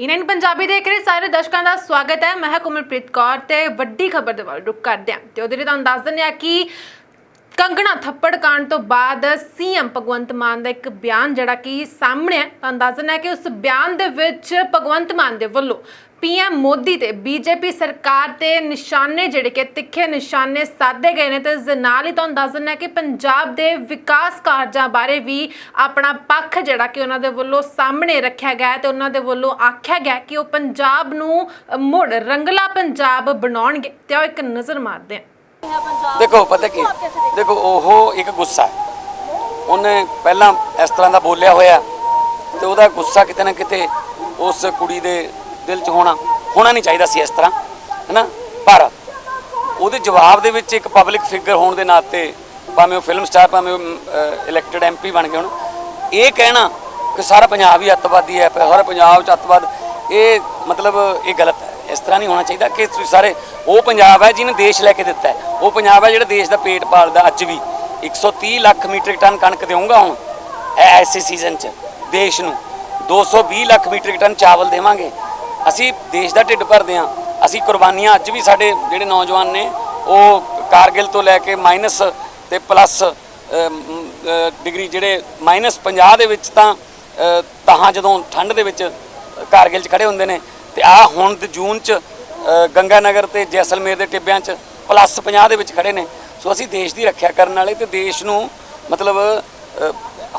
ਇਨਨ ਪੰਜਾਬੀ ਦੇਖ ਰਹੇ ਸਾਰੇ ਦਰਸ਼ਕਾਂ ਦਾ ਸਵਾਗਤ ਹੈ। ਮੈਂ ਹਾਂ ਕੋਮਲਪ੍ਰੀਤ ਕੌਰ ਤੇ ਵੱਡੀ ਖਬਰ ਦੇ ਵੱਲ ਰੁਕ ਕਰਦੇ ਹਾਂ। ਤੇ ਉਹਦੇ ਲਈ ਤੁਹਾਨੂੰ ਦੱਸ ਦਿੰਦੇ ਆ ਕਿ ਕੰਗਣਾ ਥੱਪੜ ਕਾਂਡ ਤੋਂ ਬਾਅਦ ਸੀਐਮ ਭਗਵੰਤ ਮਾਨ ਦਾ ਇੱਕ ਬਿਆਨ ਜਿਹੜਾ ਕਿ ਸਾਹਮਣੇ ਹੈ ਤੁਹਾਨੂੰ ਦੱਸ ਦਿੰਦੇ ਕਿ ਉਸ ਬਿਆਨ ਦੇ ਵਿੱਚ ਭਗਵੰਤ ਮਾਨ ਦੇ ਵੱਲੋਂ ਪੀਐਮ ਮੋਦੀ ਤੇ ਬੀਜੇਪੀ ਸਰਕਾਰ ਤੇ ਨਿਸ਼ਾਨੇ ਜਿਹੜੇ ਕਿ ਤਿੱਖੇ ਨਿਸ਼ਾਨੇ ਸਾਧੇ ਗਏ ਨੇ ਤੇ ਇਸ ਦੇ ਨਾਲ ਹੀ ਤੁਹਾਨੂੰ ਦੱਸ ਦਿੰਦੇ ਕਿ ਪੰਜਾਬ ਦੇ ਵਿਕਾਸ ਕਾਰਜਾਂ ਬਾਰੇ ਵੀ ਆਪਣਾ ਪੱਖ ਜਿਹੜਾ ਕਿ ਉਹਨਾਂ ਦੇ ਵੱਲੋਂ ਸਾਹਮਣੇ ਰੱਖਿਆ ਗਿਆ ਹੈ ਤੇ ਉਹਨਾਂ ਦੇ ਵੱਲੋਂ ਆਖਿਆ ਗਿਆ ਕਿ ਉਹ ਪੰਜਾਬ ਨੂੰ ਮੁੜ ਰੰਗਲਾ ਪੰਜਾਬ ਬਣਾਉਣਗੇ। ਤੇ ਉਹ ਇੱਕ ਨਜ਼ਰ ਮਾਰਦੇ ਆ ਦੇਖੋ, ਪਤਾ ਕੀ? ਦੇਖੋ, ਉਹ ਇੱਕ ਗੁੱਸਾ ਹੈ। ਉਹਨੇ ਪਹਿਲਾਂ ਇਸ ਤਰ੍ਹਾਂ ਦਾ ਬੋਲਿਆ ਹੋਇਆ ਤੇ ਉਹਦਾ ਗੁੱਸਾ ਕਿਤੇ ਨਾ ਕਿਤੇ ਉਸ ਕੁੜੀ ਦੇ ਦਿਲ 'ਚ ਹੋਣਾ ਹੋਣਾ ਨਹੀਂ ਚਾਹੀਦਾ ਸੀ ਇਸ ਤਰ੍ਹਾਂ, ਹੈਨਾ? ਪਰ ਉਹਦੇ ਜਵਾਬ ਦੇ ਵਿੱਚ ਇੱਕ ਪਬਲਿਕ ਫਿਗਰ ਹੋਣ ਦੇ ਨਾਤੇ ਭਾਵੇਂ ਉਹ ਫਿਲਮ ਸਟਾਰ ਭਾਵੇਂ ਉਹ ਇਲੈਕਟਡ ਐਮਪੀ ਬਣ ਗਏ ਹੁਣ, ਇਹ ਕਹਿਣਾ ਕਿ ਸਾਰਾ ਪੰਜਾਬ ਹੀ ਅੱਤਵਾਦੀ ਹੈ, ਸਾਰਾ ਪੰਜਾਬ 'ਚ ਅੱਤਵਾਦ, ਇਹ ਮਤਲਬ ਇਹ ਗਲਤ ਹੈ। ਇਸ ਤਰ੍ਹਾਂ ਨਹੀਂ ਹੋਣਾ ਚਾਹੀਦਾ ਕਿ ਸਾਰੇ, ਉਹ ਪੰਜਾਬ ਹੈ ਜਿਹਨੇ ਦੇਸ਼ ਲੈ ਕੇ ਦਿੱਤਾ ਹੈ। ਉਹ ਪੰਜਾਬ ਹੈ ਜਿਹੜਾ ਦੇਸ਼ ਦਾ ਪੇਟ ਪਾਲਦਾ ਅੱਜ ਵੀ। 130 ਲੱਖ ਮੀਟ੍ਰਿਕ ਟਨ ਕਣਕ ਦੇਵਾਂਗਾ ਹੁਣ ਐਸੇ ਸੀਜ਼ਨ 'ਚ, ਦੇਸ਼ ਨੂੰ। 220 ਲੱਖ ਮੀਟ੍ਰਿਕ ਟਨ ਚਾਵਲ ਦੇਵਾਂਗੇ। ਅਸੀਂ ਦੇਸ਼ ਦਾ ਢਿੱਡ ਭਰਦੇ ਹਾਂ। ਅਸੀਂ ਕੁਰਬਾਨੀਆਂ ਅੱਜ ਵੀ ਸਾਡੇ ਜਿਹੜੇ ਨੌਜਵਾਨ ਨੇ, ਉਹ ਕਾਰਗਿਲ ਤੋਂ ਲੈ ਕੇ ਮਾਈਨਸ ਤੇ ਪਲੱਸ ਡਿਗਰੀ ਜਿਹੜੇ ਮਾਈਨਸ 50 ਦੇ ਵਿੱਚ ਤਾਂ ਤਾਂ ਜਦੋਂ ਠੰਡ ਦੇ ਵਿੱਚ ਕਾਰਗਿਲ 'ਚ ਖੜੇ ਹੁੰਦੇ ਨੇ, ਤੇ ਆ ਹੁਣ ਜੂਨ 'ਚ ਗੰਗਾ ਨਗਰ ਤੇ ਜੈਸਲਮੇਰ ਦੇ ਟਿੱਬਿਆਂ 'ਚ ਪਲੱਸ 50 ਦੇ ਵਿੱਚ ਖੜੇ ਨੇ। ਸੋ ਅਸੀਂ ਦੇਸ਼ ਦੀ ਰੱਖਿਆ ਕਰਨ ਵਾਲੇ ਤੇ ਦੇਸ਼ ਨੂੰ ਮਤਲਬ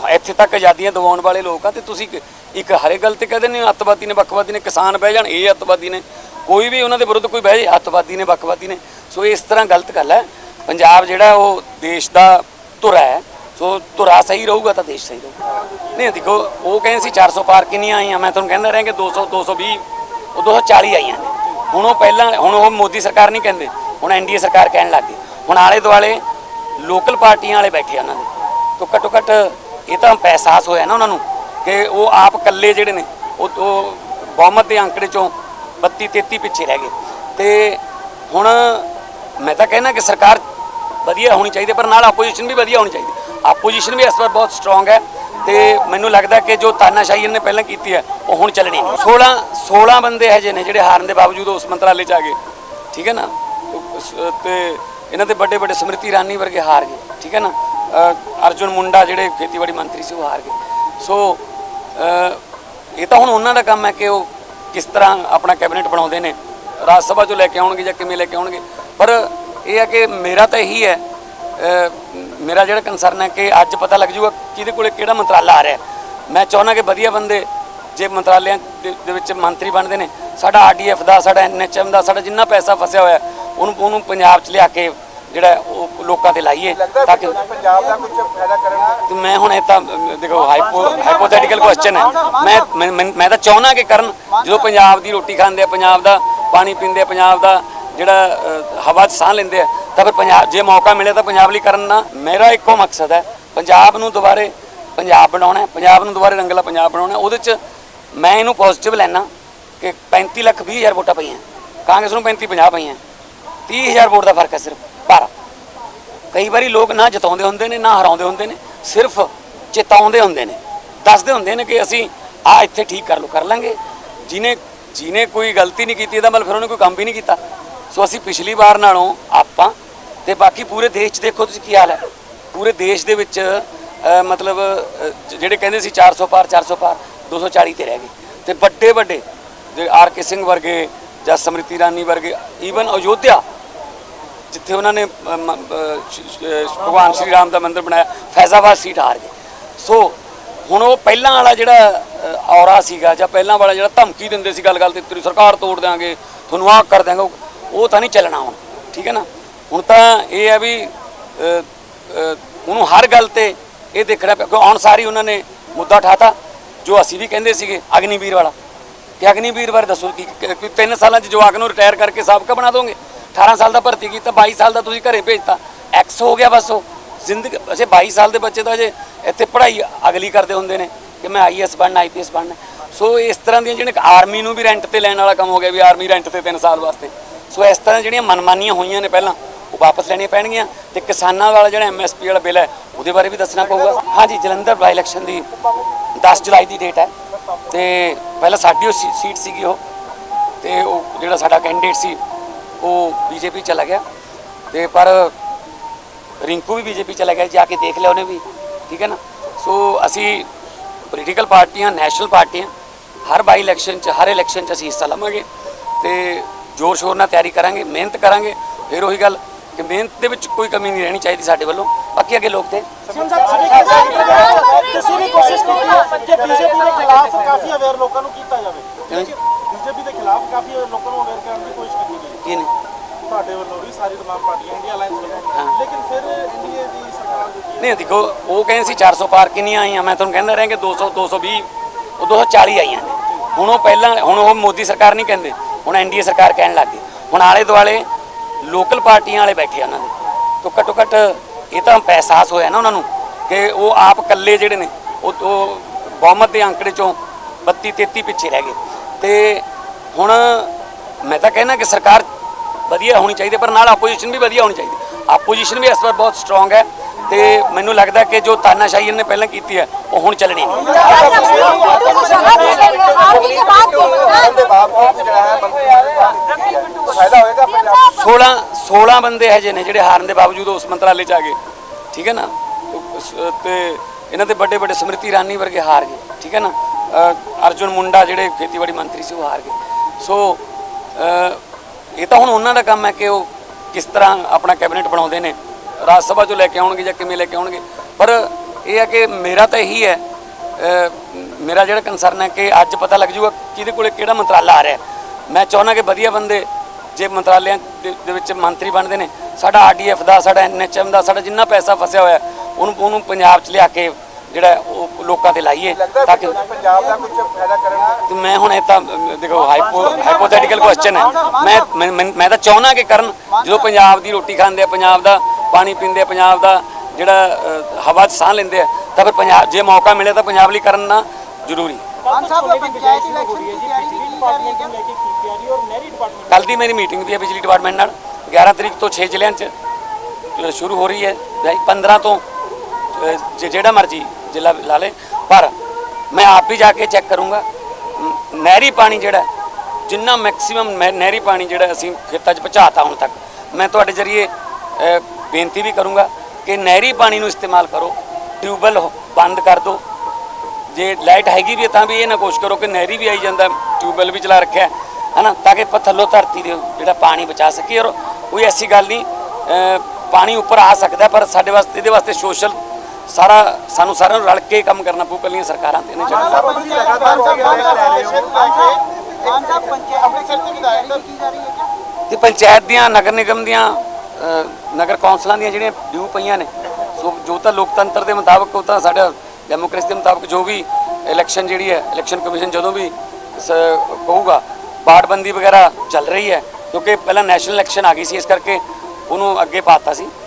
ਇੱਥੇ ਤੱਕ ਆਜ਼ਾਦੀਆਂ ਦਿਵਾਉਣ ਵਾਲੇ ਲੋਕ ਆ ਤੇ ਤੁਸੀਂ ਇੱਕ- ਹਰੇ ਗੱਲ ਤੇ ਕਹਦੇ ਨੇ ਅੱਤਵਾਦੀ ਨੇ, ਵੱਖਵਾਦੀ ਨੇ, ਕਿਸਾਨ ਬਹਿ ਜਾਣ, ਇਹ ਅੱਤਵਾਦੀ ਨੇ। ਕੋਈ ਵੀ ਉਹਨਾਂ ਦੇ ਵਿਰੁੱਧ ਕੋਈ ਬਹਿ ਜਾਏ, ਅੱਤਵਾਦੀ ਨੇ, ਵੱਖਵਾਦੀ ਨੇ। ਸੋ ਇਸ ਤਰ੍ਹਾਂ ਗਲਤ ਗੱਲ ਹੈ। ਪੰਜਾਬ ਜਿਹੜਾ ਉਹ ਦੇਸ਼ ਦਾ ਧੁਰਾ ਹੈ, ਸੋ ਧੁਰਾ ਸਹੀ ਰਹੂਗਾ ਤਾਂ ਦੇਸ਼ ਸਹੀ ਰਹੂਗਾ। ਨਹੀਂ, ਦੇਖੋ, ਉਹ ਕਹਿੰਦੇ ਸੀ 400 ਪਾਰ ਕਿੰਨੀਆਂ ਆਈਆਂ? ਮੈਂ ਤੁਹਾਨੂੰ ਕਹਿੰਦਾ ਰਿਹਾ ਕਿ 200 220 ਉਹ 240 ਆਈਆਂ ਨੇ। ਹੁਣ ਉਹ ਪਹਿਲਾਂ ਹੁਣ ਉਹ ਮੋਦੀ ਸਰਕਾਰ ਨਹੀਂ ਕਹਿੰਦੇ। ਹੁਣ ਐਨਡੀਏ ਸਰਕਾਰ ਕਹਿਣ ਲੱਗ ਗਈ। ਹੁਣ ਆਲੇ ਦੁਆਲੇ ਲੋਕਲ ਪਾਰਟੀਆਂ ਵਾਲੇ ਬੈਠੇ ਆ ਉਹਨਾਂ ਦੇ। ਤੋਂ ਘੱਟੋ ਘੱਟ ਇਹ ਤਾਂ ਅਹਿਸਾਸ ਹੋਇਆ ਨਾ ਉਹਨਾਂ ਨੂੰ ਕਿ ਉਹ ਆਪ ਇਕੱਲੇ ਜਿਹੜੇ ਨੇ, ਉਹ ਉਹ ਬਹੁਮਤ ਦੇ ਅੰਕੜੇ ਚੋਂ 32 33 ਪਿੱਛੇ ਰਹਿ ਗਏ। ਤੇ ਹੁਣ ਮੈਂ ਤਾਂ ਕਹਿੰਦਾ ਕਿ ਸਰਕਾਰ ਵਧੀਆ ਹੋਣੀ ਚਾਹੀਦੀ ਪਰ ਨਾਲ ਆਪੋਜੀਸ਼ਨ ਵੀ ਵਧੀਆ ਹੋਣੀ ਚਾਹੀਦੀ ਆਪੋਜੀਸ਼ਨ ਵੀ ਇਸ ਵਾਰ ਬਹੁਤ ਸਟਰੋਂਗ ਹੈ ਤੇ ਮੈਨੂੰ ਲੱਗਦਾ ਕਿ ਜੋ ਤਾਨਾਸ਼ਾਹੀ ਇਹਨੇ ਪਹਿਲਾਂ ਕੀਤੀ ਹੈ, ਉਹ ਹੁਣ ਚੱਲਣੀ ਨਹੀਂ। 16 16 ਬੰਦੇ ਹਜੇ ਨੇ ਜਿਹੜੇ ਹਾਰਨ ਦੇ ਬਾਵਜੂਦ ਉਸ ਮੰਤਰਾਲੇ 'ਚ ਆ ਗਏ। ਠੀਕ ਹੈ ਨਾ? ਉਸ- ਤੇ ਇਹਨਾਂ ਦੇ ਵੱਡੇ ਵੱਡੇ ਸਮ੍ਰਿਤੀ ਇਰਾਨੀ ਵਰਗੇ ਹਾਰ ਗਏ। ਠੀਕ ਹੈ ਨਾ? ਅਰਜੁਨ ਮੁੰਡਾ ਜਿਹੜੇ ਖੇਤੀਬਾੜੀ ਮੰਤਰੀ ਸੀ, ਉਹ ਹਾਰ ਗਏ। ਸੋ ਇਹ ਤਾਂ ਹੁਣ ਉਹਨਾਂ ਦਾ ਕੰਮ ਹੈ ਕਿ ਉਹ ਕਿਸ ਤਰ੍ਹਾਂ ਆਪਣਾ ਕੈਬਨਿਟ ਬਣਾਉਂਦੇ ਨੇ। ਰਾਜ ਸਭਾ ਚੋਂ ਲੈ ਕੇ ਆਉਣਗੇ ਜਾਂ ਕਿਵੇਂ ਲੈ ਕੇ ਆਉਣਗੇ। ਪਰ ਇਹ ਹੈ ਕਿ ਮੇਰਾ ਤਾਂ ਇਹੀ ਹੈ ਮੇਰਾ ਜਿਹੜਾ ਕੰਸਰਨ ਹੈ ਕਿ ਅੱਜ ਪਤਾ ਲੱਗ ਜੂਗਾ ਕਿਹਦੇ ਕੋਲੇ ਕਿਹੜਾ ਮੰਤਰਾਲਾ ਆ ਰਿਹਾ। ਮੈਂ ਚਾਹੁੰਦਾ ਕਿ ਵਧੀਆ ਬੰਦੇ ਜੇ ਮੰਤਰਾਲਿਆਂ ਦੇ ਵਿੱਚ ਮੰਤਰੀ ਬਣਦੇ ਨੇ ਸਾਡਾ ਆਰਡੀਐਫ ਦਾ ਸਾਡਾ ਐਨਐਚਐਮ ਦਾ ਸਾਡਾ ਜਿੰਨਾ ਪੈਸਾ ਫਸਿਆ ਹੋਇਆ ਉਹਨੂੰ ਉਹਨੂੰ ਪੰਜਾਬ 'ਚ ਲਿਆ ਕੇ ਜਿਹੜਾ ਉਹ ਲੋਕਾਂ ਤੇ ਲਾਈਏ ਤਾਂ ਕਿ ਪੰਜਾਬ ਦਾ ਕੁਝ ਫਾਇਦਾ ਕਰਨਗੇ ਤੇ ਮੈਂ ਹੁਣ ਇਹ ਤਾਂ ਦੇਖੋ ਹਾਈਪੋ ਹਾਈਪੋਥੈਟੀਕਲ ਕੁਐਸਚਨ ਹੈ ਮੈਂ ਮੈਂ- ਮੈਂ- ਮੈਂ ਤਾਂ ਚਾਹੁੰਦਾ ਕਿ ਕਰਨ ਜਦੋਂ ਪੰਜਾਬ ਦੀ ਰੋਟੀ ਖਾਂਦੇ ਆ ਪੰਜਾਬ ਦਾ ਪਾਣੀ ਪੀਂਦੇ ਆ ਪੰਜਾਬ ਦਾ ਜਿਹੜਾ ਹਵਾ 'ਚ ਸਾਹ ਲੈਂਦੇ ਆ, ਤਾਂ ਫਿਰ ਪੰਜਾਬ ਜੇ ਮੌਕਾ ਮਿਲੇ ਤਾਂ ਪੰਜਾਬ ਲਈ ਕਰਨ ਨਾ ਮੇਰਾ ਇੱਕੋ ਮਕਸਦ ਹੈ। ਪੰਜਾਬ ਨੂੰ ਦੁਬਾਰੇ ਪੰਜਾਬ ਬਣਾਉਣਾ ਪੰਜਾਬ ਨੂੰ ਦੁਬਾਰੇ ਰੰਗਲਾ ਪੰਜਾਬ ਬਣਾਉਣਾ ਉਹਦੇ 'ਚ ਮੈਂ ਇਹਨੂੰ ਪੋਜ਼ਿਟਿਵ ਲੈਣਾ ਕਿ 35 ਲੱਖ 20 ਹਜ਼ਾਰ ਵੋਟਾਂ ਪਈਆਂ। ਕਾਂਗਰਸ ਨੂੰ 35 50 ਪਈਆਂ। 30 ਹਜ਼ਾਰ ਵੋਟ ਦਾ ਫ਼ਰਕ ਹੈ ਸਿਰਫ ਪਰ ਕਈ ਵਾਰੀ ਲੋਕ ਨਾ ਜਿਤਾਉਂਦੇ ਹੁੰਦੇ ਨੇ, ਨਾ ਹਰਾਉਂਦੇ ਹੁੰਦੇ ਨੇ, ਸਿਰਫ ਚੇਤਾਉਂਦੇ ਹੁੰਦੇ ਨੇ। ਦੱਸਦੇ ਹੁੰਦੇ ਨੇ ਕਿ ਅਸੀਂ ਆ ਇੱਥੇ ਠੀਕ ਕਰ ਲਓ, ਕਰ ਲਾਂਗੇ। ਜਿਹਨੇ ਜਿਹਨੇ ਕੋਈ ਗਲਤੀ ਨਹੀਂ ਕੀਤੀ, ਇਹਦਾ ਮਤਲਬ ਫਿਰ ਉਹਨੇ ਕੋਈ ਕੰਮ ਵੀ ਨਹੀਂ ਕੀਤਾ। ਸੋ ਅਸੀਂ ਪਿਛਲੀ ਵਾਰ ਨਾਲੋਂ ਆਪਾਂ ਤੇ ਬਾਕੀ ਪੂਰੇ ਦੇਸ਼ 'ਚ ਦੇਖੋ ਤੁਸੀਂ ਕੀ ਹਾਲ ਹੈ। ਪੂਰੇ ਦੇਸ਼ ਦੇ ਵਿੱਚ ਮਤਲਬ ਜਿਹੜੇ ਕਹਿੰਦੇ ਸੀ 400 ਪਾਰ 400 ਪਾਰ 240 ਤੇ ਰਹਿ ਗਏ। ਤੇ ਵੱਡੇ ਵੱਡੇ ਜਿਹੜੇ ਆਰ ਕੇ ਸਿੰਘ ਵਰਗੇ ਜਾਂ ਸਮ੍ਰਿਤੀ ਇਰਾਨੀ ਵਰਗੇ ਈਵਨ ਅਯੋਧਿਆ, ਜਿੱਥੇ ਉਹਨਾਂ ਨੇ ਭਗਵਾਨ ਸ਼੍ਰੀ ਰਾਮ ਦਾ ਮੰਦਿਰ ਬਣਾਇਆ, ਫੈਜ਼ਾਬਾਦ ਸੀਟ ਹਾਰ ਗਏ। ਸੋ, ਹੁਣ ਉਹ ਪਹਿਲਾਂ ਵਾਲਾ ਜਿਹੜਾ ਔਰਾ ਸੀਗਾ ਜਾਂ ਪਹਿਲਾਂ ਵਾਲਾ ਜਿਹੜਾ ਧਮਕੀ ਦਿੰਦੇ ਸੀ ਗੱਲ-ਗੱਲ ਤੇ, ਤੇਰੀ ਸਰਕਾਰ ਤੋੜ ਦਿਆਂਗੇ, ਤੁਹਾਨੂੰ ਆਹ ਕਰ ਦਿਆਂਗੇ ਉਹ- ਤਾਂ ਨਹੀਂ ਚੱਲਣਾ ਹੁਣ, ਠੀਕ ਹੈ ਨਾ? ਹੁਣ ਤਾਂ ਇਹ ਹੈ ਵੀ ਉਹਨੂੰ ਹਰ ਗੱਲ ਤੇ ਇਹ ਦੇਖਣਾ ਪਿਆ ਕਿਉਂ ਹੁਣ ਸਾਰੀ ਉਹਨਾਂ ਨੇ ਮੁੱਦਾ ਠਾਤਾ ਜੋ ਅਸੀਂ ਵੀ ਕਹਿੰਦੇ ਸੀਗੇ, ਅਗਨੀਵੀਰ ਵਾਲਾ। ਕਿ ਅਗਨੀਵੀਰ ਬਾਰੇ ਦੱਸੋ, ਕੀ, ਕਿ- ਕੋਈ 3 ਸਾਲਾਂ ਚ ਜਵਾਕ ਨੂੰ ਰਿਟਾਇਰ ਕਰਕੇ ਸਾਬਕਾ ਬਣਾ ਦੋਗੇ? 18 ਸਾਲ ਦਾ ਭਰਤੀ ਕੀਤਾ 22 ਸਾਲ ਦਾ ਤੁਸੀਂ ਘਰੇ ਭੇਜਤਾ ਐਕਸ ਹੋ ਗਿਆ ਬਸ ਉਹ। ਜ਼ਿੰਦਗੀ ਅਜੇ 22 ਸਾਲ ਦੇ ਬੱਚੇ ਤਾਂ ਅਜੇ ਇੱਥੇ ਪੜ੍ਹਾਈ ਅਗਲੀ ਕਰਦੇ ਹੁੰਦੇ ਨੇ, ਕਿ ਮੈਂ ਆਈਐਸ ਬਣਨਾ ਆਈਪੀਐਸ ਬਣਨਾ। ਸੋ ਇਸ ਤਰ੍ਹਾਂ ਦੀਆਂ ਜਿਹੜੇ ਆਰਮੀ ਨੂੰ ਵੀ ਰੈਂਟ ਤੇ ਲੈਣ ਵਾਲਾ ਕੰਮ ਹੋ ਗਿਆ, ਵੀ ਆਰਮੀ ਰੈਂਟ ਤੇ 3 ਸਾਲ ਵਾਸਤੇ। ਸੋ ਇਸ ਤਰ੍ਹਾਂ ਜਿਹੜੀਆਂ ਮਨਮਾਨੀਆਂ ਹੋਈਆਂ ਨੇ ਪਹਿਲਾਂ, ਉਹ ਵਾਪਸ ਲੈਣੀਆਂ ਪੈਣਗੀਆਂ ਤੇ ਕਿਸਾਨਾਂ ਵਾਲਾ ਜਿਹੜਾ ਐਮਐਸਪੀ ਵਾਲਾ ਬਿੱਲ ਹੈ, ਉਹਦੇ ਬਾਰੇ ਵੀ ਦੱਸਣਾ ਪਊਗਾ। ਹਾਂਜੀ, ਜਲੰਧਰ ਬਾਈ ਇਲੈਕਸ਼ਨ ਦੀ 10 ਜੁਲਾਈ ਦੀ ਡੇਟ ਹੈ ਤੇ ਪਹਿਲਾਂ ਸਾਡੀ ਉਹ ਸੀ- ਸੀਟ ਸੀਗੀ ਉਹ ਤੇ ਉਹ ਜਿਹੜਾ ਸਾਡਾ ਕੈਂਡੀਡੇਟ ਸੀ, ਉਹ ਬੀਜੇਪੀ ਚਲਾ ਗਿਆ ਤੇ ਪਰ ਰਿੰਕੂ ਵੀ ਬੀਜੇਪੀ ਚਲਾ ਗਿਆ, ਜਾ ਕੇ ਦੇਖ ਲਿਆ ਉਹਨੇ ਵੀ, ਠੀਕ ਹੈ ਨਾ? ਸੋ ਅਸੀਂ ਪੋਲੀਟੀਕਲ ਪਾਰਟੀਆਂ ਨੈਸ਼ਨਲ ਪਾਰਟੀਆਂ, ਹਰ ਬਾਈ ਇਲੈਕਸ਼ਨ 'ਚ, ਹਰ ਇਲੈਕਸ਼ਨ 'ਚ ਅਸੀਂ ਹਿੱਸਾ ਲਵਾਂਗੇ ਤੇ ਜ਼ੋਰ ਸ਼ੋਰ ਨਾਲ ਤਿਆਰੀ ਕਰਾਂਗੇ ਮਿਹਨਤ ਕਰਾਂਗੇ ਫਿਰ ਉਹੀ ਗੱਲ ਕਿ ਮਿਹਨਤ ਦੇ ਵਿੱਚ ਕੋਈ ਕਮੀ ਨਹੀਂ ਰਹਿਣੀ ਚਾਹੀਦੀ ਸਾਡੇ ਵੱਲੋਂ। ਬਾਕੀ ਅੱਗੇ ਲੋਕ ਤੇ ਤੁਸੀਂ ਵੀ ਕੋਸ਼ਿਸ਼ ਕੀਤੀ ਕਿ ਬੀਜੇਪੀ ਦੇ ਖਿਲਾਫ ਕਾਫੀ ਅਵੇਅਰ ਲੋਕਾਂ ਨੂੰ ਕੀਤਾ ਜਾਵੇ। ਬੀਜੇਪੀ ਦੇ ਖਿਲਾਫ ਕਾਫੀ ਲੋਕਾਂ ਨੂੰ ਅਵੇਅਰ ਕਰਨ ਦੀ ਕੋਸ਼ਿਸ਼ ਕੀਤੀ ਗਈ। ਕੀ ਨੇ? ਤੁਹਾਡੇ ਵੱਲੋਂ ਵੀ ਸਾਰੀ ਤਮਾਮ ਪਾਰਟੀਆਂ ਇੰਡੀਆ ਅਲਾਈਅੰਸ ਵੱਲੋਂ। ਲੇਕਿਨ ਫਿਰ ਐਨਡੀਏ ਦੀ ਸਰਕਾਰ ਜੋ ਕੀ ਹੈ ਨਹੀਂ ਦੇਖੋ ਉਹ ਕਹਿੰਦੇ ਸੀ 400 ਪਾਰ ਕਿੰਨੀਆਂ ਆਈਆਂ। ਮੈਂ ਤੁਹਾਨੂੰ ਕਹਿੰਦਾ ਰਿਹਾ ਕਿ 200 220 ਉਹ 240 ਆਈਆਂ ਨੇ। ਹੁਣ ਉਹ ਪਹਿਲਾਂ ਹੁਣ ਉਹ ਮੋਦੀ ਸਰਕਾਰ ਨਹੀਂ ਕਹਿੰਦੇ। ਹੁਣ ਐਨਡੀਏ ਸਰਕਾਰ ਕਹਿਣ ਲੱਗ ਗਈ। ਹੁਣ ਆਲੇ ਦੁਆਲੇ ਲੋਕਲ ਪਾਰਟੀਆਂ ਵਾਲੇ ਬੈਠੇ ਆ ਉਹਨਾਂ ਦੇ। ਤੋਂ ਘੱਟੋ ਘੱਟ ਇਹ ਤਾਂ ਅਹਿਸਾਸ ਹੋਇਆ ਨਾ ਉਹਨਾਂ ਨੂੰ ਕਿ ਉਹ ਆਪ ਇਕੱਲੇ ਜਿਹੜੇ ਨੇ ਉਹ ਉਹ ਬਹੁਮਤ ਦੇ ਅੰਕੜੇ ਚੋਂ 32 33 ਪਿੱਛੇ ਰਹਿ ਗਏ। ਤੇ ਹੁਣ ਮੈਂ ਤਾਂ ਕਹਿੰਦਾ ਕਿ ਸਰਕਾਰ ਵਧੀਆ ਹੋਣੀ ਚਾਹੀਦੀ ਪਰ ਨਾਲ ਆਪੋਜੀਸ਼ਨ ਵੀ ਵਧੀਆ ਹੋਣੀ ਚਾਹੀਦੀ। ਆਪੋਜੀਸ਼ਨ ਵੀ ਇਸ ਵਾਰ ਬਹੁਤ ਸਟਰੋਂਗ ਹੈ ਤੇ ਮੈਨੂੰ ਲੱਗਦਾ ਕਿ ਜੋ ਤਾਨਾਸ਼ਾਹੀ ਇਹਨੇ ਪਹਿਲਾਂ ਕੀਤੀ ਹੈ ਉਹ ਹੁਣ ਚੱਲਣੀ ਨਹੀਂ ਦੇ ਬਾਵਜੂਦ ਜਿਹੜਾ ਹੈ ਮੰਤਰੀ ਫਾਇਦਾ ਹੋਏਗਾ ਪੰਜਾਬ 16 16 ਬੰਦੇ ਹਜੇ ਨੇ ਜਿਹੜੇ ਹਾਰਨ ਦੇ ਬਾਵਜੂਦ ਉਸ ਮੰਤਰਾਲੇ ਚ ਆ ਗਏ। ਠੀਕ ਹੈ ਨਾ? ਉਸ- ਤੇ ਇਹਨਾਂ ਦੇ ਵੱਡੇ ਵੱਡੇ ਸਮ੍ਰਿਤੀ ਇਰਾਨੀ ਵਰਗੇ ਹਾਰ ਗਏ। ਠੀਕ ਹੈ ਨਾ? ਅਰਜੁਨ ਮੁੰਡਾ ਜਿਹੜੇ ਖੇਤੀਬਾੜੀ ਮੰਤਰੀ ਸੀ, ਉਹ ਹਾਰ ਗਏ। ਸੋ ਇਹ ਤਾਂ ਹੁਣ ਉਹਨਾਂ ਦਾ ਕੰਮ ਹੈ ਕਿ ਉਹ ਕਿਸ ਤਰ੍ਹਾਂ ਆਪਣਾ ਕੈਬਨਿਟ ਬਣਾਉਂਦੇ ਨੇ। ਰਾਜ ਸਭਾ ਚੋਂ ਲੈ ਕੇ ਆਉਣਗੇ ਜਾਂ ਕਿਵੇਂ ਲੈ ਕੇ ਆਉਣਗੇ। ਪਰ ਇਹ ਹੈ ਕਿ ਮੇਰਾ ਤਾਂ ਇਹੀ ਹੈ ਮੇਰਾ ਜਿਹੜਾ ਕੰਸਰਨ ਹੈ ਕਿ ਅੱਜ ਪਤਾ ਲੱਗ ਜੂਗਾ ਕਿਹਦੇ ਕੋਲੇ ਕਿਹੜਾ ਮੰਤਰਾਲਾ ਆ ਰਿਹਾ ਮੈਂ ਚਾਹੁੰਦਾ ਕਿ ਵਧੀਆ ਬੰਦੇ ਜੇ ਮੰਤਰਾਲਿਆਂ ਦੇ ਵਿੱਚ ਮੰਤਰੀ ਬਣਦੇ ਨੇ ਸਾਡਾ ਆਰਡੀਐਫ ਦਾ ਸਾਡਾ ਐਨਐਚਐਮ ਦਾ ਸਾਡਾ ਜਿੰਨਾ ਪੈਸਾ ਫਸਿਆ ਹੋਇਆ ਉਹਨੂੰ ਉਹਨੂੰ ਪੰਜਾਬ 'ਚ ਲਿਆ ਕੇ ਜਿਹੜਾ ਉਹ ਲੋਕਾਂ ਤੇ ਲਾਈਏ ਤਾਂ ਕਿ ਪੰਜਾਬ ਦਾ ਕੁਝ ਫਾਇਦਾ ਕਰਨਗੇ ਤੇ ਮੈਂ ਹੁਣ ਇਹ ਤਾਂ ਦੇਖੋ ਹਾਈਪੋ ਹਾਈਪੋਥੈਟੀਕਲ ਕੁਐਸਚਨ ਹੈ। ਮੈਂ ਮੈਂ- ਤਾਂ ਚਾਹੁੰਦਾ ਕਿ ਕਰਨ ਜਦੋਂ ਪੰਜਾਬ ਦੀ ਰੋਟੀ ਖਾਂਦੇ ਆ ਪੰਜਾਬ ਦਾ ਪਾਣੀ ਪੀਂਦੇ ਆ ਪੰਜਾਬ ਦਾ ਜਿਹੜਾ ਹਵਾ 'ਚ ਸਾਹ ਲੈਂਦੇ ਆ ਤਾਂ ਫਿਰ ਪੰਜਾਬ ਜੇ ਮੌਕਾ ਮਿਲੇ ਤਾਂ ਪੰਜਾਬ ਲਈ ਕਰਨਾ ਜ਼ਰੂਰੀ। ਮਾਨ ਸਾਹਿਬ ਪੰਚਾਇਤ ਇਲੈਕਸ਼ਨ ਦੀ ਤਿਆਰੀ ਕੀਤੀ ਜਾ ਰਹੀ ਹੈ ਕਿ ਕੱਲ ਦੀ ਮੇਰੀ ਮੀਟਿੰਗ ਵੀ ਹੈ ਬਿਜਲੀ ਡਿਪਾਰਟਮੈਂਟ ਨਾਲ। 11 ਤਰੀਕ ਤੋਂ 6 ਜ਼ਿਲ੍ਹਿਆਂ 'ਚ ਸ਼ੁਰੂ ਹੋ ਰਹੀ ਹੈ। ਭਾਈ 15 ਤੋਂ ਜਿਹੜਾ ਮਰਜ਼ੀ ਜ਼ਿਲ੍ਹਾ ਲਾ ਲੇ। ਪਰ ਮੈਂ ਆਪ ਵੀ ਜਾ ਕੇ ਚੈੱਕ ਕਰੂੰਗਾ। ਨਹਿਰੀ ਪਾਣੀ ਜਿਹੜਾ ਹੈ, ਜਿੰਨਾ ਮੈਕਸਿਮਮ ਨਹਿਰੀ ਪਾਣੀ ਜਿਹੜਾ ਅਸੀਂ ਖੇਤਾਂ 'ਚ ਪਹੁੰਚਾਤਾ ਹੁਣ ਤੱਕ ਮੈਂ ਤੁਹਾਡੇ ਜਰੀਏ ਬੇਨਤੀ ਵੀ ਕਰੂੰਗਾ ਕਿ ਨਹਿਰੀ ਪਾਣੀ ਨੂੰ ਇਸਤੇਮਾਲ ਕਰੋ। ਟਿਊਬਵੈੱਲ ਬੰਦ ਕਰ ਦਿਓ ਜੇ ਲਾਈਟ ਹੈਗੀ ਵੀ ਹੈ ਤਾਂ ਵੀ ਇਹ ਨਾ ਕੋਸ਼ਿਸ਼ ਕਰੋ ਕਿ ਨਹਿਰੀ ਵੀ ਆਈ ਜਾਂਦਾ। ਟਿਊਬਵੈੱਲ ਵੀ ਚਲਾ ਰੱਖਿਆ ਹੈ ਹਨਾ? ਤਾਂ ਕਿ ਆਪਾਂ ਥੱਲੋਂ ਧਰਤੀ ਦੇ ਜਿਹੜਾ ਪਾਣੀ ਬਚਾ ਸਕੀਏ ਔਰ ਕੋਈ ਐਸੀ ਗੱਲ ਨਹੀਂ ਪਾਣੀ ਉੱਪਰ ਆ ਸਕਦਾ ਪਰ ਸਾਡੇ ਵਾਸਤੇ ਇਹਦੇ ਵਾਸਤੇ ਸੋਸ਼ਲ ਸਾਰਾ ਸਾਨੂੰ ਸਾਰਿਆਂ ਨੂੰ ਰਲ ਕੇ ਕੰਮ ਕਰਨਾ ਪਊ ਕੱਲੀਆਂ ਸਰਕਾਰਾਂ ਤੇ ਨਹੀਂ ਚੱਲਣਾ ਤੇ ਪੰਚਾਇਤ ਦੀਆਂ ਨਗਰ ਨਿਗਮ ਦੀਆਂ ਨਗਰ ਕੌਂਸਲਾਂ ਦੀਆਂ ਜਿਹੜੀਆਂ ਡਿਊ ਪਈਆਂ ਨੇ ਸੋ ਜੋ ਤਾਂ ਲੋਕਤੰਤਰ ਦੇ ਮੁਤਾਬਕ ਉਹ ਤਾਂ ਸਾਡਾ ਡੈਮੋਕ੍ਰੇਸੀ ਦੇ ਮੁਤਾਬਕ ਜੋ ਵੀ ਇਲੈਕਸ਼ਨ ਜਿਹੜੀ ਹੈ ਇਲੈਕਸ਼ਨ ਕਮਿਸ਼ਨ ਜਦੋਂ ਵੀ ਕਹੂਗਾ। ਬਾੜਬੰਦੀ ਵਗੈਰਾ ਚੱਲ ਰਹੀ ਹੈ, ਕਿਉਂਕਿ ਪਹਿਲਾਂ ਨੈਸ਼ਨਲ ਇਲੈਕਸ਼ਨ ਆ ਗਈ ਸੀ, ਇਸ ਕਰਕੇ ਉਹਨੂੰ ਅੱਗੇ ਪਾਤਾ ਸੀ।